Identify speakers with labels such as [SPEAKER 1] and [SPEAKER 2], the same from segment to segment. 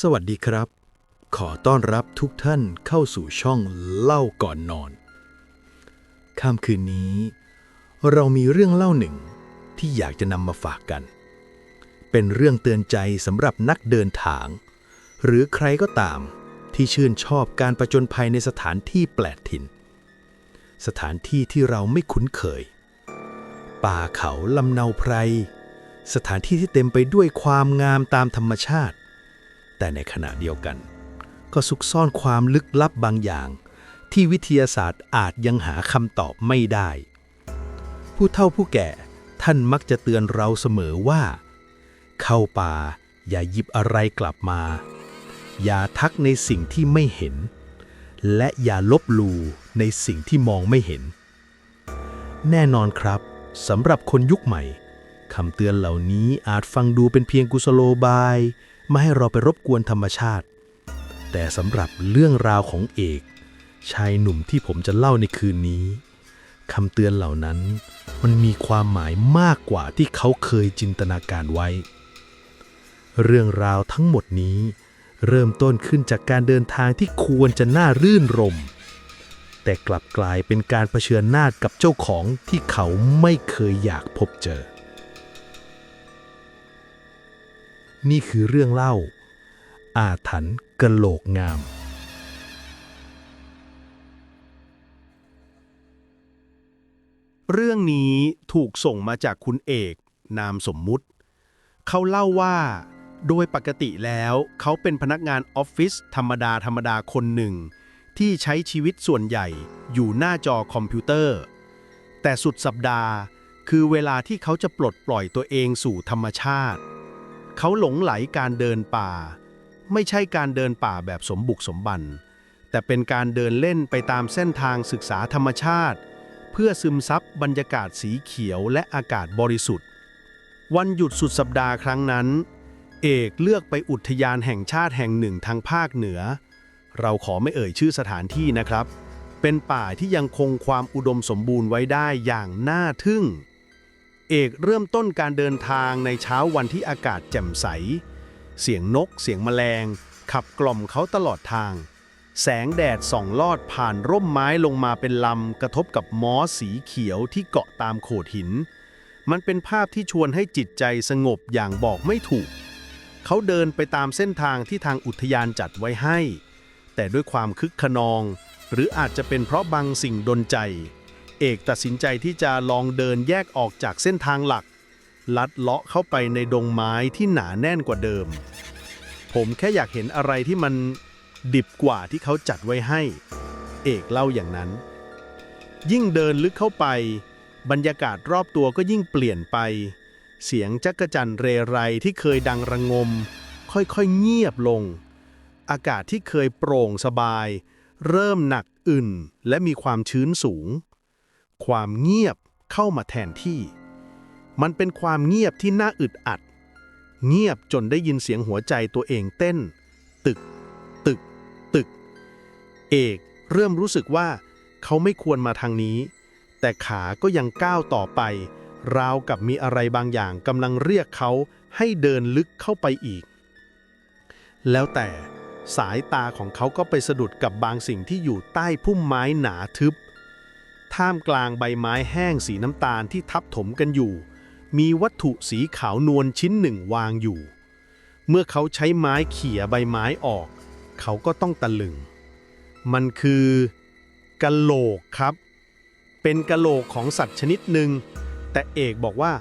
[SPEAKER 1] สวัสดีครับ ขอต้อนรับทุกท่านเข้าสู่ช่องเล่าก่อนนอน ค่ำคืนนี้ เรามีเรื่องเล่าหนึ่งที่อยากจะนำมาฝากกัน เป็นเรื่องเตือนใจสำหรับนักเดินทาง หรือใครก็ตามที่ชื่นชอบการประจนภัยในสถานที่แปลกถิ่น สถานที่ที่เราไม่คุ้นเคย ป่าเขาลำเนาไพร สถานที่ที่เต็มไปด้วยความงามตามธรรมชาติ แต่ในขณะเดียวกัน ก็ซุกซ่อนความลึกลับบางอย่าง ที่วิทยาศาสตร์อาจยังหาคำตอบไม่ได้ ผู้เฒ่าผู้แก่ท่านมักจะเตือนเราเสมอว่า เข้าป่าอย่าหยิบอะไรกลับมา อย่าทักในสิ่งที่ไม่เห็น และอย่าลบหลู่ในสิ่งที่มองไม่เห็น แน่นอนครับสำหรับคนยุคใหม่คำเตือนเหล่านี้อาจฟังดูเป็นเพียงกุศโลบาย ไม่ให้เราไปรบกวนธรรมชาติ แต่สำหรับเรื่องราวของเอก ชายหนุ่มที่ผมจะเล่าในคืนนี้คำเตือนเหล่านั้น มันมีความหมายมากกว่าที่เขาเคยจินตนาการไว้ เรื่องราวทั้งหมดนี้ เริ่มต้นขึ้นจากการเดินทางที่ควรจะน่ารื่นรม แต่กลับกลายเป็นการเผชิญหน้ากับเจ้าของที่เขาไม่เคยอยากพบเจอ นี่คือเรื่องเล่า อาถรรพ์กะโหลกงาม
[SPEAKER 2] เรื่องนี้ถูกส่งมาจากคุณเอก นามสมมุติ เขาเล่าว่า โดยปกติแล้วเขาเป็นพนักงานออฟฟิศธรรมดาธรรมดาคนหนึ่ง ที่ใช้ชีวิตส่วนใหญ่อยู่หน้าจอคอมพิวเตอร์ แต่สุดสัปดาห์ คือเวลาที่เขาจะปลดปล่อยตัวเองสู่ธรรมชาติเเขาหลงไหลการเดินป่า ไม่ใช่การเดินป่าแบบสมบุกสมบัน แต่เป็นการเดินเล่นไปตามเส้นทางศึกษาธรรมชาติ เพื่อซึมซับบรรยากาศสีเขียวและอากาศบริสุทธิ์ วันหยุดสุดสัปดาห์ครั้งนั้น เอกเลือกไปอุทยานแห่งชาติแห่งหนึ่งทางภาคเหนือ เราขอไม่เอ่ยชื่อสถานที่นะครับ เป็นป่าที่ยังคงความอุดมสมบูรณ์ไว้ได้อย่างน่าทึ่ง เอกเริ่มต้นการเดินทางในเช้าวันที่อากาศแจ่มใส เสียงนก เสียงแมลง ขับกล่อมเขาตลอดทาง แสงแดดส่องลอดผ่านร่มไม้ลงมาเป็นลำ กระทบกับมอสสีเขียวที่เกาะตามโขดหิน มันเป็นภาพที่ชวนให้จิตใจสงบอย่างบอกไม่ถูก เขาเดินไปตามเส้นทางที่ทางอุทยานจัดไว้ให้ แต่ด้วยความคึกขนอง หรืออาจจะเป็นเพราะบางสิ่งดนใจ เอกตัดสินใจที่จะลองเดินแยกออกจากเส้นทางหลัก ลัดเลาะเข้าไปในดงไม้ที่หนาแน่นกว่าเดิม ผมแค่อยากเห็นอะไรที่มันดิบกว่าที่เขาจัดไว้ให้ เอกเล่าอย่างนั้น ยิ่งเดินลึกเข้าไป บรรยากาศรอบตัวก็ยิ่งเปลี่ยนไป เสียงจักรจันเรไรที่เคยดังระงม ค่อยๆเงียบลง อากาศที่เคยโปร่งสบาย เริ่มหนักอึนและมีความชื้นสูง ความเงียบเข้ามาแทนที่ มันเป็นความเงียบที่น่าอึดอัด เงียบจนได้ยินเสียงหัวใจตัวเองเต้น ตึก ตึก ตึก เอกเริ่มรู้สึกว่าเขาไม่ควรมาทางนี้ แต่ขาก็ยังก้าวต่อไป ราวกับมีอะไรบางอย่างกำลังเรียกเขาให้เดินลึกเข้าไปอีก แล้วแต่สายตาของเขาก็ไปสะดุดกับบางสิ่งที่อยู่ใต้พุ่มไม้หนาทึบ ท่ามกลางใบไม้แห้งสีน้ำตาลที่ทับถมกันอยู่ มีวัตถุสีขาวนวลชิ้นหนึ่งวางอยู่ เมื่อเขาใช้ไม้เขี่ยใบไม้ออก เขาก็ต้องตะลึง มันคือกะโหลกครับ เป็นกะโหลกของสัตว์ชนิดหนึ่ง แต่เอกบอกว่า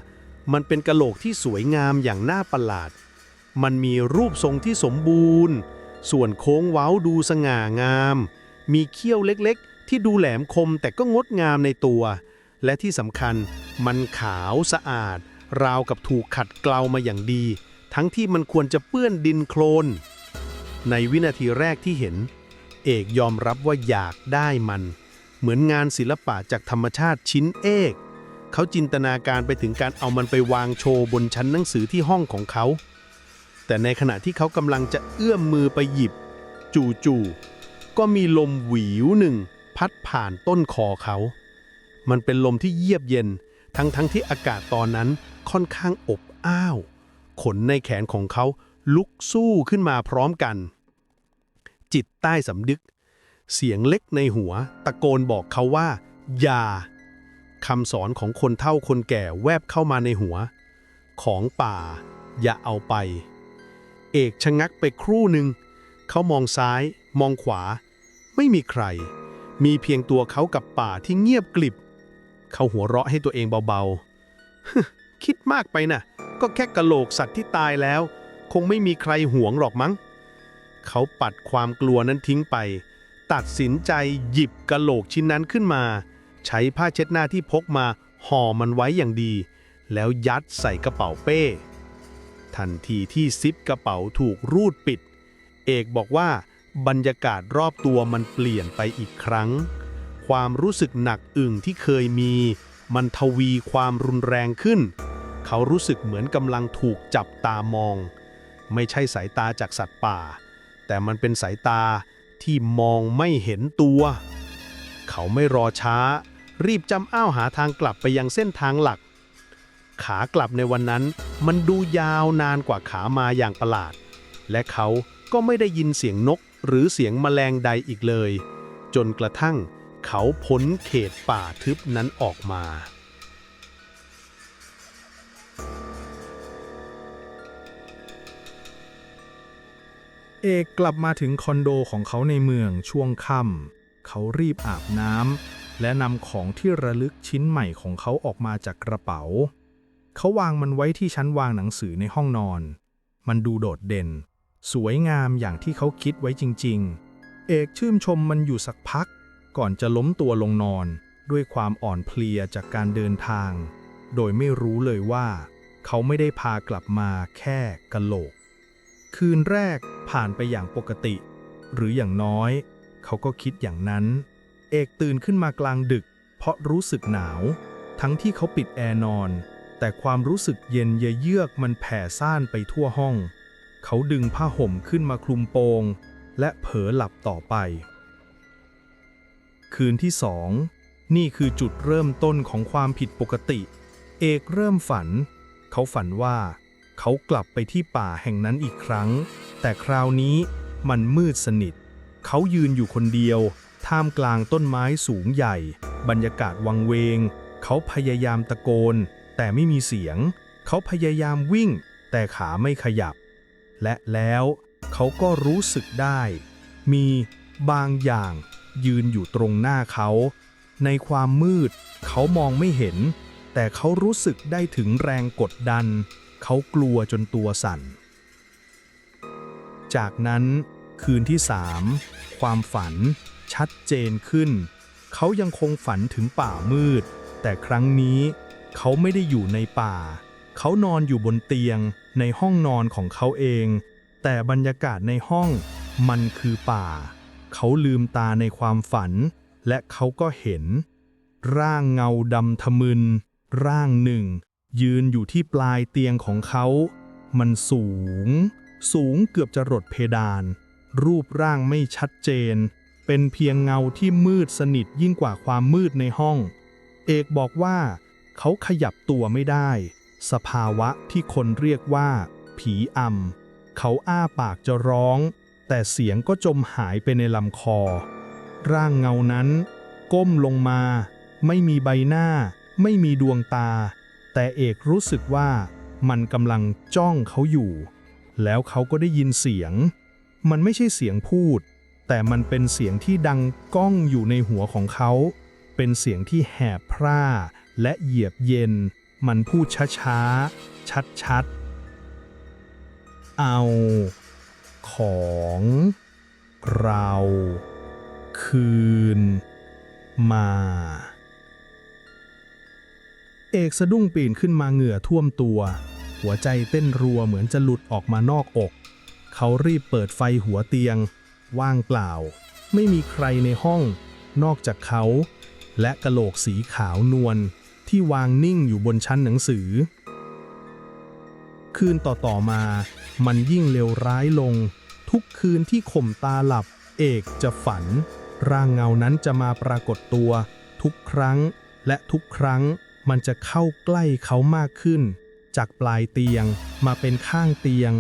[SPEAKER 2] มันเป็นกะโหลกที่สวยงามอย่างน่าประหลาด มันมีรูปทรงที่สมบูรณ์ ส่วนโค้งเว้าดูสง่างาม มีเขี้ยวเล็กๆ ที่ดูแหลมคมแต่ก็งดงามในตัว และที่สำคัญมันขาวสะอาด ราวกับถูกขัดเกลามาอย่างดี ทั้งที่มันควรจะเปื้อนดินโคลน ในวินาทีแรกที่เห็น เอกยอมรับว่าอยากได้มัน เหมือนงานศิลปะจากธรรมชาติชิ้นเอกเขาจินตนาการไปถึงการเอามันไปวางโชว์บนชั้นหนังสือที่ห้องของเขา แต่ในขณะที่เขากำลังจะเอื้อมมือไปหยิบ จู่ๆก็มีลมหวีวหนึ่ง พัดผ่านต้นคอเขา มันเป็นลมที่เยียบเย็น ทั้งๆทที่อากาศตอนนั้นค่อนข้างอบอ้าว ขนในแขนของเขาลุกสู้ขึ้นมาพร้อมกัน จิตใต้สำนึก เสียงเล็กในหัว ตะโกนบอกเขาว่า อย่าคำสอนของคนเฒ่าคนแก่แวบเข้ามาในหัว ของป่า อย่าเอาไป เอกชะงักไปครู่หนึ่ง เขามองซ้าย มองขวา ไม่มีใคร มีเพียงตัวเขากับป่าที่เงียบกลิบ เขาหัวเราะให้ตัวเองเบาๆ คิดมากไปนะ่ะ ก็แค่กะโหลกสัตว์ที่ตายแล้ว คงไม่มีใครหวงหรอกมั้ง เขาปัดความกลัวนั้นทิ้งไป ตัดสินใจหยิบกะโหลกชิ้นนั้นขึ้นมา ใช้ผ้าเช็ดหน้าที่พกมาห่อมันไว้อย่างดี แล้วยัดใส่กระเป๋าเป้ ทันทีที่ซิปกระเป๋าถูกรูดปิด เอกบอกว่า บรรยากาศรอบตัวมันเปลี่ยนไปอีกครั้ง ความรู้สึกหนักอึ่งที่เคยมี มันทวีความรุนแรงขึ้น เขารู้สึกเหมือนกำลังถูกจับตามอง ไม่ใช่สายตาจากสัตว์ป่า แต่มันเป็นสายตาที่มองไม่เห็นตัว เขาไม่รอช้า รีบจำอ้าวหาทางกลับไปยังเส้นทางหลัก ขากลับในวันนั้น มันดูยาวนานกว่าขามาอย่างประหลาด และเขาก็ไม่ได้ยินเสียงนก หรือเสียงแมลงใดอีกเลย จนกระทั่งเขาพ้นเขตป่าทึบนั้นออกมา
[SPEAKER 3] เอกกลับมาถึงคอนโดของเขาในเมืองช่วงค่ำเขารีบอาบน้ำและนำของที่ระลึกชิ้นใหม่ของเขาออกมาจากกระเป๋า เขาวางมันไว้ที่ชั้นวางหนังสือในห้องนอน มันดูโดดเด่น สวยงามอย่างที่เขาคิดไว้จริง ๆ เอกชื่นชมมันอยู่สักพัก ก่อนจะล้มตัวลงนอน ด้วยความอ่อนเพลียจากการเดินทาง โดยไม่รู้เลยว่า เขาไม่ได้พากลับมาแค่กะโหลก คืนแรกผ่านไปอย่างปกติ หรืออย่างน้อย เขาก็คิดอย่างนั้น เอกตื่นขึ้นมากลางดึก เพราะรู้สึกหนาว ทั้งที่เขาปิดแอร์นอน แต่ความรู้สึกเย็นเยือกมันแผ่ซ่านไปทั่วห้อง เขาดึงผ้าห่มขึ้นมาคลุมโปง และเผลอหลับต่อไป คืนที่สองนี่คือจุดเริ่มต้นของความผิดปกติ เอกเริ่มฝัน เขาฝันว่า เขากลับไปที่ป่าแห่งนั้นอีกครั้ง แต่คราวนี้มันมืดสนิท เขายืนอยู่คนเดียว ท่ามกลางต้นไม้สูงใหญ่ บรรยากาศวังเวง เขาพยายามตะโกน แต่ไม่มีเสียง เขาพยายามวิ่ง แต่ขาไม่ขยับ และแล้วเขาก็รู้สึกได้ มีบางอย่างยืนอยู่ตรงหน้าเขา ในความมืดเขามองไม่เห็น แต่เขารู้สึกได้ถึงแรงกดดัน เขากลัวจนตัวสั่น จากนั้นคืนที่สามความฝันชัดเจนขึ้น เขายังคงฝันถึงป่ามืด แต่ครั้งนี้เขาไม่ได้อยู่ในป่า เขานอนอยู่บนเตียงในห้องนอนของเขาเอง แต่บรรยากาศในห้องมันคือป่า เขาลืมตาในความฝัน และเขาก็เห็น ร่างเงาดำทะมึน ร่างหนึ่ง ยืนอยู่ที่ปลายเตียงของเขา มันสูง สูงเกือบจะรดเพดาน รูปร่างไม่ชัดเจน เป็นเพียงเงาที่มืดสนิทยิ่งกว่าความมืดในห้อง เอกบอกว่า เขาขยับตัวไม่ได้ สภาวะที่คนเรียกว่า ผีอำเขาอ้าปากจะร้อง แต่เสียงก็จมหายไปในลำคอ ร่างเงานั้น ก้มลงมา ไม่มีใบหน้า ไม่มีดวงตา แต่เอกรู้สึกว่ามันกำลังจ้องเขาอยู่ แล้วเขาก็ได้ยินเสียง มันไม่ใช่เสียงพูด แต่มันเป็นเสียงที่ดังก้องอยู่ในหัวของเขา เป็นเสียงที่แหบพร่าและเหยียบเย็น มันพูดช้าๆชัดๆเอา ของ เรา คืน มา เอกสะดุ้งปีนขึ้นมาเหงื่อท่วมตัว หัวใจเต้นรัวเหมือนจะหลุดออกมานอกอก เขารีบเปิดไฟหัวเตียง ว่างเปล่า ไม่มีใครในห้อง นอกจากเขา และกะโหลกสีขาวนวล ที่วางนิ่งอยู่บนชั้นหนังสือ คืนต่อๆมา มันยิ่งเลวร้ายลง ทุกคืนที่ข่มตาหลับ เอกจะฝัน ร่างเงานั้นจะมาปรากฏตัว ทุกครั้ง และทุกครั้งมันจะเข้าใกล้เขามากขึ้น จากปลายเตียงมาเป็นข้างเตียง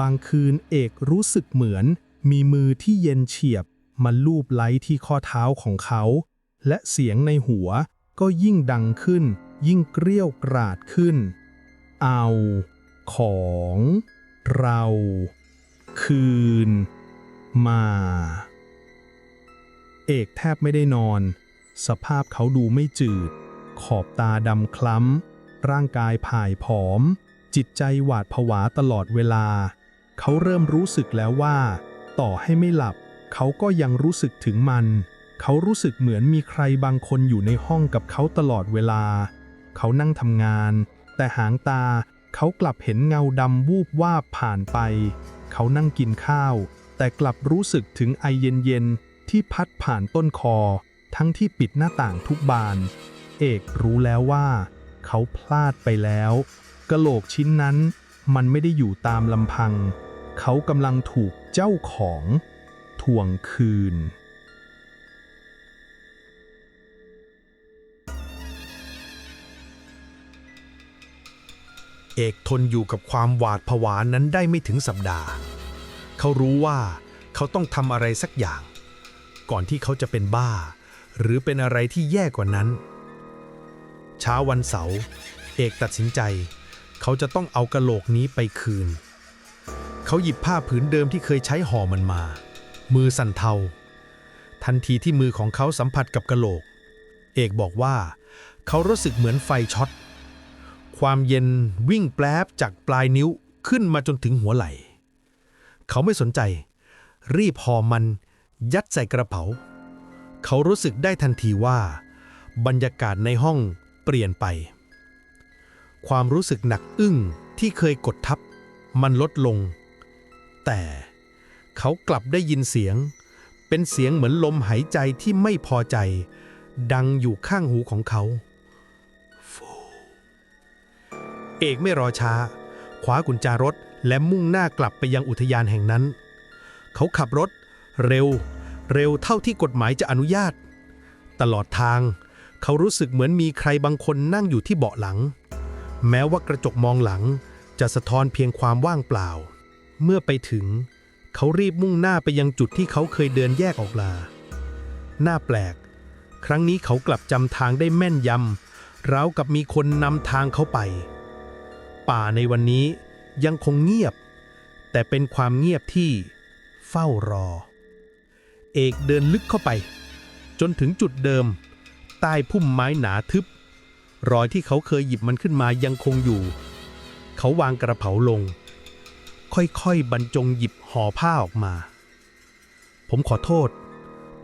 [SPEAKER 3] บางคืนเอกรู้สึกเหมือน มีมือที่เย็นเฉียบมาลูบไล้ที่ข้อเท้าของเขา และเสียงในหัว ก็ยิ่งดังขึ้น ยิ่งเกรี้ยวกราดขึ้น เอา ของ เรา คืน มา เอกแทบไม่ได้นอน สภาพเขาดูไม่จืด ขอบตาดำคล้ำ ร่างกายผ่ายผอม จิตใจหวาดผวาตลอดเวลา เขาเริ่มรู้สึกแล้วว่า ต่อให้ไม่หลับ เขาก็ยังรู้สึกถึงมัน เขารู้สึกเหมือนมีใครบางคนอยู่ในห้องกับเขาตลอดเวลา เขานั่งทำงาน แต่หางตาเขากลับเห็นเงาดำวูบวาบผ่านไป เขานั่งกินข้าว แต่กลับรู้สึกถึงไอเย็นๆที่พัดผ่านต้นคอ ทั้งที่ปิดหน้าต่างทุกบาน เอกรู้แล้วว่า เขาพลาดไปแล้วกะโหลกชิ้นนั้นมันไม่ได้อยู่ตามลำพัง เขากำลังถูกเจ้าของทวงคืน
[SPEAKER 2] เอกทนอยู่กับความหวาดผวานั้นได้ไม่ถึงสัปดาห์ เขารู้ว่าเขาต้องทำอะไรสักอย่าง ก่อนที่เขาจะเป็นบ้า หรือเป็นอะไรที่แย่กว่านั้น เช้าวันเสาร์เอกตัดสินใจ เขาจะต้องเอากระโหลกนี้ไปคืน เขาหยิบผ้าผืนเดิมที่เคยใช้ห่อมันมา มือสั่นเทา ทันทีที่มือของเขาสัมผัสกับกระโหลก เอกบอกว่า เขารู้สึกเหมือนไฟช็อต ความเย็นวิ่งแปลบจากปลายนิ้วขึ้นมาจนถึงหัวไหล่ เขาไม่สนใจ รีบห่อมัน ยัดใส่กระเป๋า เขารู้สึกได้ทันทีว่า บรรยากาศในห้องเปลี่ยนไป ความรู้สึกหนักอึ้งที่เคยกดทับ มันลดลง แต่เขากลับได้ยินเสียง เป็นเสียงเหมือนลมหายใจที่ไม่พอใจ ดังอยู่ข้างหูของเขา เอกไม่รอช้าคว้ากุญแจรถและมุ่งหน้ากลับไปยังอุทยานแห่งนั้น เขาขับรถ เร็ว เร็วเท่าที่กฎหมายจะอนุญาต ตลอดทาง เขารู้สึกเหมือนมีใครบางคนนั่งอยู่ที่เบาะหลัง แม้ว่ากระจกมองหลังจะสะท้อนเพียงความว่างเปล่า เมื่อไปถึง เขารีบมุ่งหน้าไปยังจุดที่เขาเคยเดินแยกออกลาหน้าแปลก ครั้งนี้เขากลับจำทางได้แม่นยำราวกับมีคนนำทางเขาไป ป่าในวันนี้ยังคงเงียบ แต่เป็นความเงียบที่เฝ้ารอ เอกเดินลึกเข้าไป จนถึงจุดเดิม ใต้พุ่มไม้หนาทึบ รอยที่เขาเคยหยิบมันขึ้นมายังคงอยู่ เขาวางกระเป๋าลง ค่อยๆบรรจงหยิบห่อผ้าออกมา ผมขอโทษ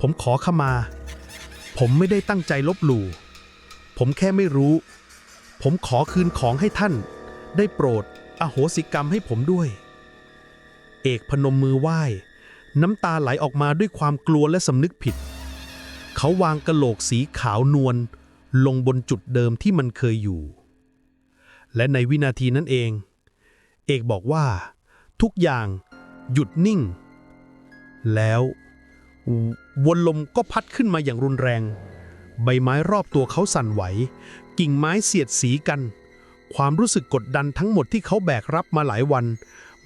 [SPEAKER 2] ผมขอขมา ผมไม่ได้ตั้งใจลบหลู่ ผมแค่ไม่รู้ ผมขอคืนของให้ท่าน ได้โปรดอโหสิกรรมให้ผมด้วย เอกพนมมือไหว้ น้ำตาไหลออกมาด้วยความกลัวและสำนึกผิด เขาวางกระโหลกสีขาวนวลลงบนจุดเดิมที่มันเคยอยู่ และในวินาทีนั้นเอง เอกบอกว่า ทุกอย่างหยุดนิ่ง แล้ววนลมก็พัดขึ้นมาอย่างรุนแรง ใบไม้รอบตัวเขาสั่นไหว กิ่งไม้เสียดสีกัน ความรู้สึกกดดันทั้งหมดที่เขาแบกรับมาหลายวัน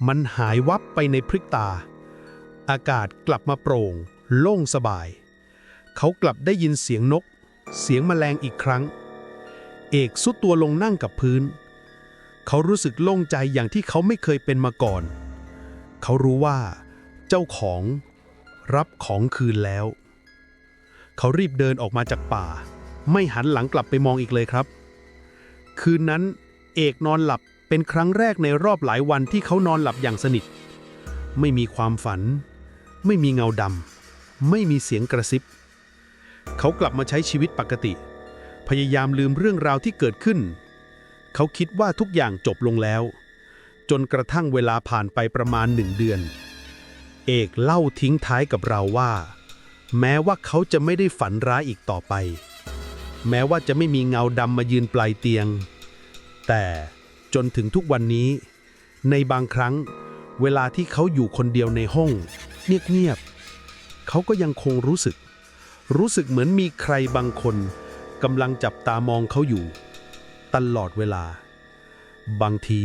[SPEAKER 2] มันหายวับไปในพริบตา อากาศกลับมาโปร่ง โล่งสบาย เขากลับได้ยินเสียงนก เสียงแมลงอีกครั้ง เอกสุดตัวลงนั่งกับพื้น เขารู้สึกโล่งใจอย่างที่เขาไม่เคยเป็นมาก่อน เขารู้ว่า เจ้าของ รับของคืนแล้ว เขารีบเดินออกมาจากป่า ไม่หันหลังกลับไปมองอีกเลยครับ คืนนั้น เอกนอนหลับเป็นครั้งแรกในรอบหลายวันที่เขานอนหลับอย่างสนิท ไม่มีความฝัน ไม่มีเงาดำไม่มีเสียงกระซิบ เขากลับมาใช้ชีวิตปกติ พยายามลืมเรื่องราวที่เกิดขึ้น เขาคิดว่าทุกอย่างจบลงแล้ว จนกระทั่งเวลาผ่านไปประมาณหนึ่งเดือน เอกเล่าทิ้งท้ายกับเราว่า แม้ว่าเขาจะไม่ได้ฝันร้ายอีกต่อไป แม้ว่าจะไม่มีเงาดำมายืนปลายเตียง แต่จนถึงทุกวันนี้ ในบางครั้ง เวลาที่เขาอยู่คนเดียวในห้อง เงียบๆเขาก็ยังคงรู้สึก รู้สึกเหมือนมีใครบางคนกำลังจับตามองเขาอยู่ ตลอดเวลา บางที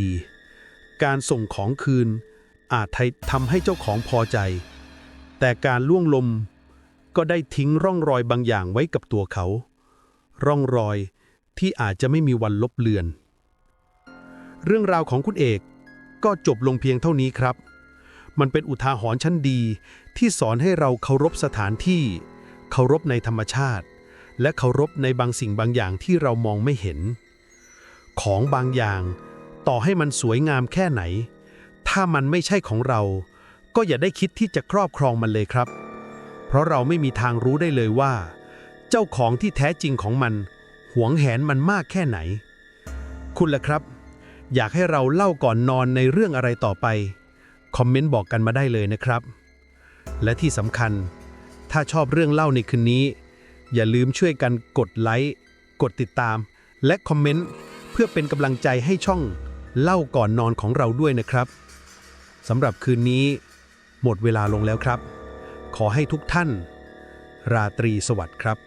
[SPEAKER 2] การส่งของคืน อาจทำให้เจ้าของพอใจ แต่การล่วงลมก็ได้ทิ้งร่องรอยบางอย่างไว้กับตัวเขา ร่องรอยที่อาจจะไม่มีวันลบเลือน เรื่องราวของคุณเอก ก็จบลงเพียงเท่านี้ครับ มันเป็นอุทาหรณ์ชั้นดี ที่สอนให้เราเคารพสถานที่ เคารพในธรรมชาติ และเคารพในบางสิ่งบางอย่างที่เรามองไม่เห็น ของบางอย่าง ต่อให้มันสวยงามแค่ไหน ถ้ามันไม่ใช่ของเรา ก็อย่าได้คิดที่จะครอบครองมันเลยครับ เพราะเราไม่มีทางรู้ได้เลยว่า เจ้าของที่แท้จริงของมันหวงแหนมันมากแค่ไหน คุณล่ะครับ อยากให้เราเล่าก่อนนอนในเรื่องอะไรต่อไป คอมเมนต์บอกกันมาได้เลยนะครับ และที่สำคัญ ถ้าชอบเรื่องเล่าในคืนนี้ อย่าลืมช่วยกันกดไลค์กดติดตาม และคอมเมนต์เพื่อเป็นกำลังใจให้ช่องเล่าก่อนนอนของเราด้วยนะครับสำหรับคืนนี้ หมดเวลาลงแล้วครับ ขอให้ทุกท่าน ราตรีสวัสดิ์ครับ